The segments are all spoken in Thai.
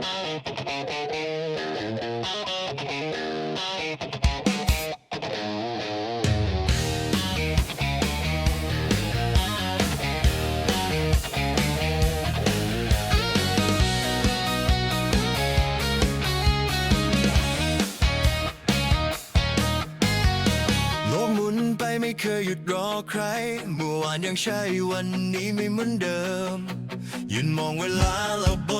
โลกหมุนไปไม่เคยหยุดรอใคร เมื่อวานยังใช่วันนี้ไม่เหมือนเดิมยืนมองเวลาแล้วบน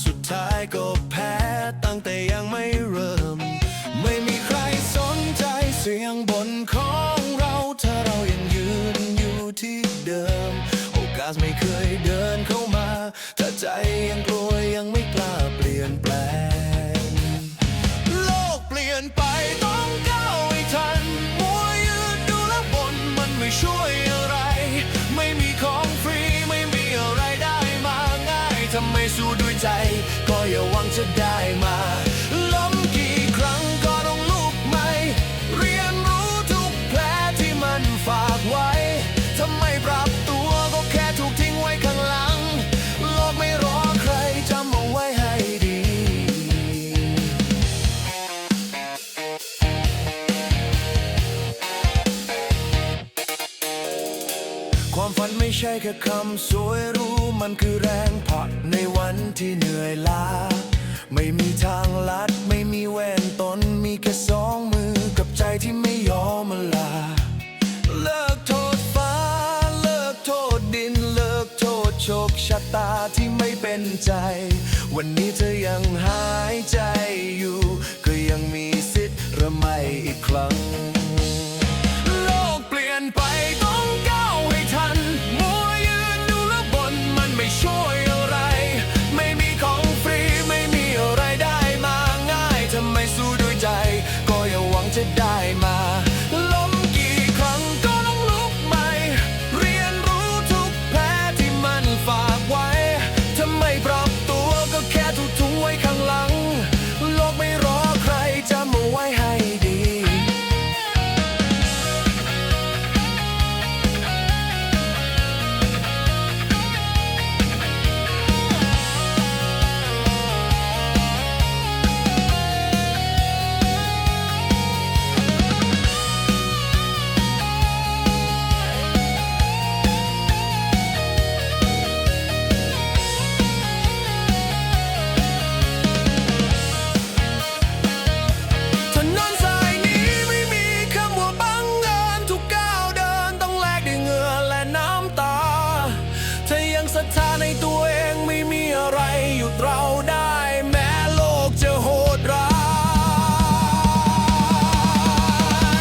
สุดท้ายก็แพ้ ตั้งแต่ยังไม่เริ่ม ไม่มีใครสนใจเสียงบนของเราถ้าเรายังยืนอยู่ที่เดิม โอกาสไม่เคยเดินเข้ามา ถ้าใจ ง่ายทำไม่สู้ด้วยใจ ก็อย่าหวังจะได้มาล้มกี่ครั้งก็ต้องลุกใหม่ เรียนรู้ทุกแผลที่มันฝากไว้ทำไมปรับตัวก็แค่ถูกทิ้งไว้ข้างหลัง โลกไม่รอใครจำเอาไว้ให้ดี ความฝันไม่ใช่แค่คำสวยรู้มันคือแรง ชะตาที่ไม่เป็นใจ วันนี้เธอยังหายใจอยู่ ก็ยังมีสิทธิ์ระไม่อีกครั้ง โลกเปลี่ยนไปต้องก้ ศรัทธาในตัวเองไม่มีอะไรหยุดเราได้แม้โลกจะโหดร้า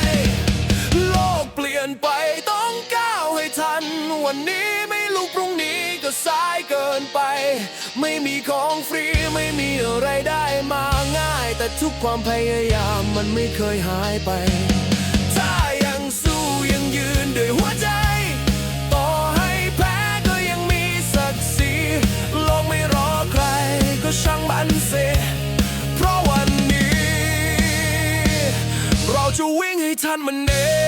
ยโลกเปลี่ยนไปต้องก้าวให้ทัน วันนี้ไม่รู้พรุ่งนี้ก็สายเกินไป ไม่มีของฟรีไม่มีอะไรได้มาง่าย แต่ทุกความพยายามมันไม่เคยหายไป ถ้ายังสู้ยังยืนด้วยหัวใจ จะวิ่งให้ทันมันเอง